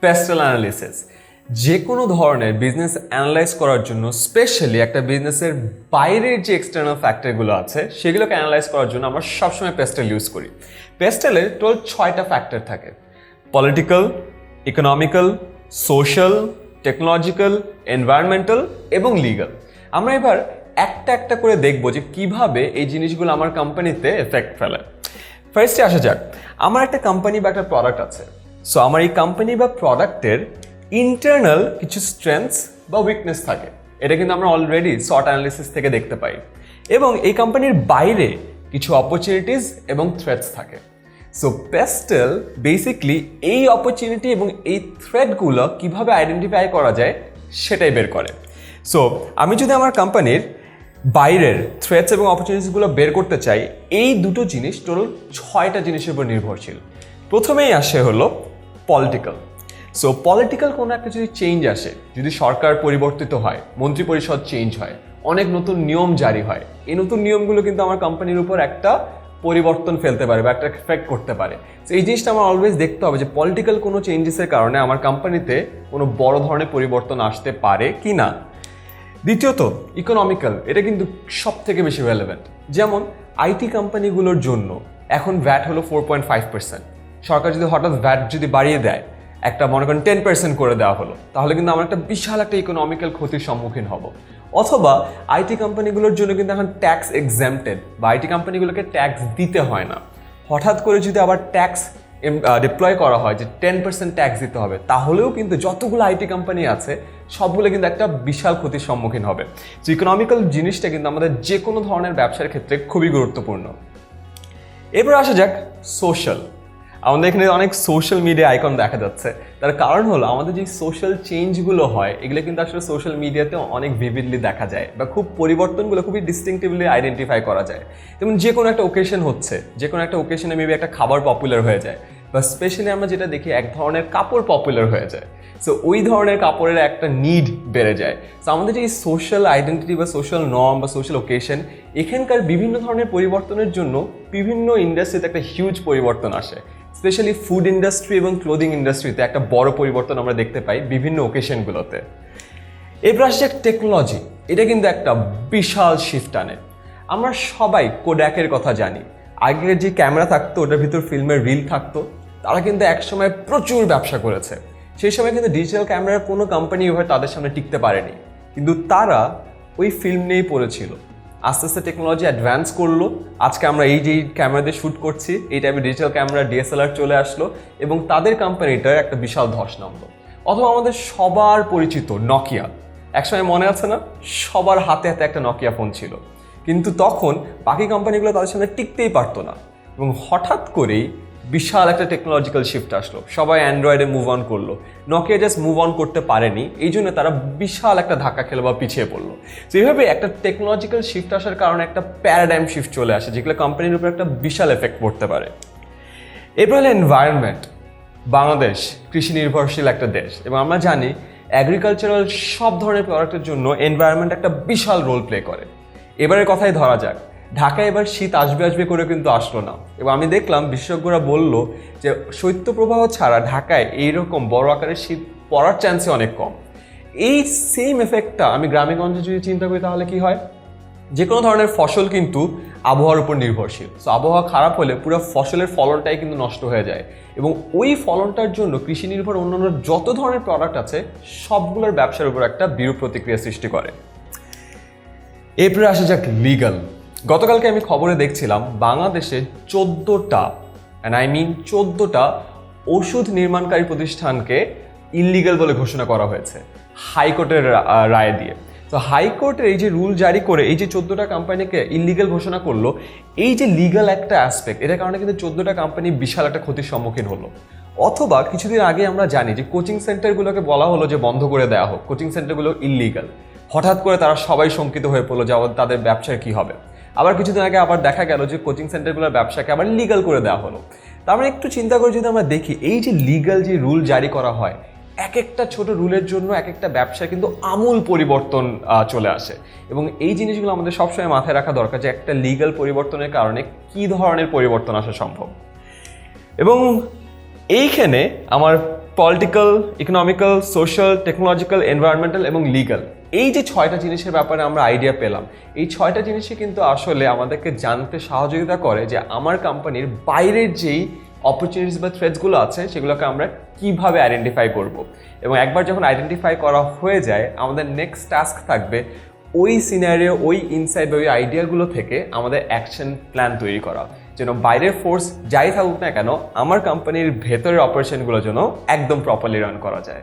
Pastel analysis যে কোনো ধরনের বিজনেস অ্যানালাইজ করার জন্য স্পেশালি একটা বিজনেসের বাইরের যে এক্সটার্নাল ফ্যাক্টরগুলো আছে, সেগুলোকে অ্যানালাইজ করার জন্য আমরা সবসময় পেস্টেল ইউজ করি। পেস্টেলের টোটাল ছয়টা ফ্যাক্টর থাকে। Political economical social technological environmental এবং লিগাল আমরা এবার একটা একটা করে দেখব যে কীভাবে এই জিনিসগুলো আমার কোম্পানিতে এফেক্ট ফেলে। ফার্স্টে আসা যাক। আমার একটা কোম্পানি বা একটা প্রোডাক্ট আছে। সো আমার এই কোম্পানি বা প্রোডাক্টের ইন্টারনাল কিছু স্ট্রেংথস বা উইকনেস থাকে। এটা কিন্তু আমরা অলরেডি শর্ট অ্যানালিসিস থেকে দেখতে পাই। এবং এই কোম্পানির বাইরে কিছু অপরচুনিটিস এবং থ্রেটস থাকে। সো পেস্টেল বেসিকলি এই অপরচুনিটি এবং এই থ্রেটগুলো কীভাবে আইডেন্টিফাই করা যায় সেটাই বের করে। সো আমি যদি আমার কোম্পানির বাইরের থ্রেটস এবং অপরচুনিটিসগুলো বের করতে চাই, এই দুটো জিনিস টোটাল ছয়টা জিনিসের উপর নির্ভরশীল। প্রথমেই আসে হলো পলিটিক্যাল সো পলিটিক্যাল কোনো একটা যদি চেঞ্জ আসে, যদি সরকার পরিবর্তিত হয় মন্ত্রী পরিষদ চেঞ্জ হয়, অনেক নতুন নিয়ম জারি হয়, এই নতুন নিয়মগুলো কিন্তু আমার কোম্পানির উপর একটা পরিবর্তন ফেলতে পারে বা একটা এফেক্ট করতে পারে। তো এই জিনিসটা আমার অলওয়েজ দেখতে হবে যে পলিটিক্যাল কোনো চেঞ্জেসের কারণে আমার কোম্পানিতে কোনো বড় ধরনের পরিবর্তন আসতে পারে কি না। দ্বিতীয়ত ইকোনমিক্যাল এটা কিন্তু সব থেকে বেশি রেলেভেন্ট যেমন আইটি কোম্পানিগুলোর জন্য এখন ভ্যাট হলো ফোর পয়েন্ট ফাইভ পার্সেন্ট সরকার যদি হঠাৎ ভ্যাট যদি বাড়িয়ে দেয়, একটা মনে করেন টেন পার্সেন্ট করে দেওয়া হলো, তাহলে কিন্তু আমরা একটা বিশাল একটা ইকোনমিক্যাল ক্ষতির সম্মুখীন হব। অথবা আইটি কোম্পানিগুলোর জন্য কিন্তু এখন ট্যাক্স এক্সামটেড বা আইটি কোম্পানিগুলোকে ট্যাক্স দিতে হয় না। হঠাৎ করে যদি আবার ট্যাক্স ডিপ্লয় করা হয় যে টেন পার্সেন্ট ট্যাক্স দিতে হবে, তাহলেও কিন্তু যতগুলো আইটি কোম্পানি আছে, সবগুলো কিন্তু একটা বিশাল ক্ষতির সম্মুখীন হবে। তো ইকোনমিক্যাল জিনিসটা কিন্তু আমাদের যে কোনো ধরনের ব্যবসার ক্ষেত্রে খুবই গুরুত্বপূর্ণ। এবার আসা যাক সোশ্যাল আমাদের এখানে অনেক সোশ্যাল মিডিয়া আইকন দেখা যাচ্ছে। তার কারণ হলো, আমাদের যে সোশ্যাল চেঞ্জগুলো হয়, এগুলো কিন্তু আসলে সোশ্যাল মিডিয়াতে অনেক ভিভিডলি দেখা যায় বা খুব পরিবর্তনগুলো খুবই ডিস্টিংটিভলি আইডেন্টিফাই করা যায়। যেমন যে কোনো একটা ওকেশন হচ্ছে, যে কোনো একটা ওকেশনে মেবি একটা খাবার পপুলার হয়ে যায় বা স্পেশালি আমরা যেটা দেখি, এক ধরনের কাপড় পপুলার হয়ে যায়। সো ওই ধরনের কাপড়ের একটা নিড বেড়ে যায়। সো আমাদের যে সোশ্যাল আইডেন্টিটি বা সোশ্যাল নর্ম বা সোশ্যাল ওকেশন এখানকার বিভিন্ন ধরনের পরিবর্তনের জন্য বিভিন্ন ইন্ডাস্ট্রিতে একটা হিউজ পরিবর্তন আসে। স্পেশালি ফুড ইন্ডাস্ট্রি এবং ক্লোদিং ইন্ডাস্ট্রিতে একটা বড় পরিবর্তন আমরা দেখতে পাই বিভিন্ন ওকেশনগুলোতে এবার আসছে টেকনোলজি এটা কিন্তু একটা বিশাল শিফট আনে। আমরা সবাই কোড্যাকের কথা জানি। আগের যে ক্যামেরা থাকতো, ওটার ভিতর ফিল্মের রিল থাকতো। তারা কিন্তু একসময় প্রচুর ব্যবসা করেছে। সেই সময় কিন্তু ডিজিটাল ক্যামেরার কোনো কোম্পানি এভাবে তাদের সামনে টিকতে পারেনি। কিন্তু তারা ওই ফিল্ম নিয়েই পড়েছিল। আস্তে আস্তে টেকনোলজি অ্যাডভান্স করল। আজকে আমরা এই যে ক্যামেরা দিয়ে শ্যুট করছি, এই টাইপের ডিজিটাল ক্যামেরা ডিএসএলআর চলে আসলো এবং তাদের কোম্পানিটার একটা বিশাল ধস নামলো। অথবা আমাদের সবার পরিচিত নকিয়া একসময় মনে আছে না? সবার হাতে হাতে একটা নকিয়া ফোন ছিল। কিন্তু তখন বাকি কোম্পানিগুলো তাদের সামনে টিকতেই পারতো না। এবং হঠাৎ করেই বিশাল একটা টেকনোলজিক্যাল শিফট আসলো। সবাই অ্যান্ড্রয়েডে মুভ অন করল। নকিয়া জাস্ট মুভ অন করতে পারেনি। এই জন্য তারা বিশাল একটা ধাক্কা খেলো বা পিছিয়ে পড়ল। তো এইভাবে একটা টেকনোলজিক্যাল শিফট আসার কারণে একটা প্যারাডাইম শিফট চলে আসে, যেগুলো কোম্পানির উপর একটা বিশাল এফেক্ট পড়তে পারে। এরপর হলো এনভায়রনমেন্ট বাংলাদেশ কৃষি নির্ভরশীল একটা দেশ। এবং আমরা জানি অ্যাগ্রিকালচারাল সব ধরনের প্রোডাক্টের জন্য এনভায়রনমেন্ট একটা বিশাল রোল প্লে করে। এবারের কথাই ধরা যাক। ঢাকায় এবার শীত আসবে আসবে করে কিন্তু আসলো না। এবং আমি দেখলাম বিশেষজ্ঞরা বলল যে শৈত্যপ্রবাহ ছাড়া ঢাকায় এইরকম বড় আকারের শীত পড়ার চান্সই অনেক কম। এই সেম এফেক্টটা আমি গ্রামেগঞ্জে যদি চিন্তা করি তাহলে কি হয়? যে কোনো ধরনের ফসল কিন্তু আবহাওয়ার উপর নির্ভরশীল। সো আবহাওয়া খারাপ হলে পুরো ফসলের ফলনটাই কিন্তু নষ্ট হয়ে যায়। এবং ওই ফলনটার জন্য কৃষি নির্ভর অন্যান্য যত ধরনের প্রোডাক্ট আছে, সবগুলোর ব্যবসার উপর একটা বিরূপ প্রতিক্রিয়া সৃষ্টি করে। এরপরে আসা যাক লিগাল গতকালকে আমি খবরে দেখছিলাম বাংলাদেশে চোদ্দোটা অ্যান্ড আই মিন চোদ্দোটা ওষুধ নির্মাণকারী প্রতিষ্ঠানকে ইলিগাল বলে ঘোষণা করা হয়েছে হাইকোর্টের রায় দিয়ে। তো হাইকোর্টের এই যে রুল জারি করে, এই যে চোদ্দোটা কোম্পানিকে ইলিগাল ঘোষণা করল, এই যে লিগাল একটা অ্যাসপেক্ট এটার কারণে কিন্তু চোদ্দোটা কোম্পানি বিশাল একটা ক্ষতির সম্মুখীন হলো। অথবা কিছুদিন আগে আমরা জানি যে কোচিং সেন্টারগুলোকে বলা হলো যে বন্ধ করে দেওয়া হোক কোচিং সেন্টারগুলো ইলিগাল হঠাৎ করে তারা সবাই শঙ্কিত হয়ে পড়ল যে তাদের ব্যবসার কি হবে। আবার কিছুদিন আগে আবার দেখা গেল যে কোচিং সেন্টারগুলোর ব্যবসাকে আবার লিগাল করে দেওয়া হলো। তার মানে একটু চিন্তা করে যদি আমরা দেখি, এই যে লিগাল যে রুল জারি করা হয়, এক একটা ছোট রুলের জন্য এক একটা ব্যবসায় কিন্তু আমূল পরিবর্তন চলে আসে। এবং এই জিনিসগুলো আমাদের সবসময় মাথায় রাখা দরকার যে একটা লিগাল পরিবর্তনের কারণে কি ধরনের পরিবর্তন আসা সম্ভব। এবং এইখানে আমার political economical social technological environmental এবং লিগ্যাল এই যে ছয়টা জিনিসের ব্যাপারে আমরা আইডিয়া পেলাম, এই ছয়টা জিনিসই কিন্তু আসলে আমাদেরকে জানতে সহযোগিতা করে যে আমার কোম্পানির বাইরের যেই অপরচুনিটিস বা থ্রেডসগুলো আছে, সেগুলোকে আমরা কীভাবে আইডেন্টিফাই করব। এবং একবার যখন আইডেন্টিফাই করা হয়ে যায়, আমাদের নেক্সট টাস্ক থাকবে ওই সিনারিও ওই ইনসাইড বা ওই আইডিয়াগুলো থেকে আমাদের অ্যাকশন প্ল্যান তৈরি করা। যেন বাইরের ফোর্স যাই থাকুক না কেন, আমার কোম্পানির ভেতরের অপারেশনগুলো যেন একদম প্রপারলি রান করা যায়।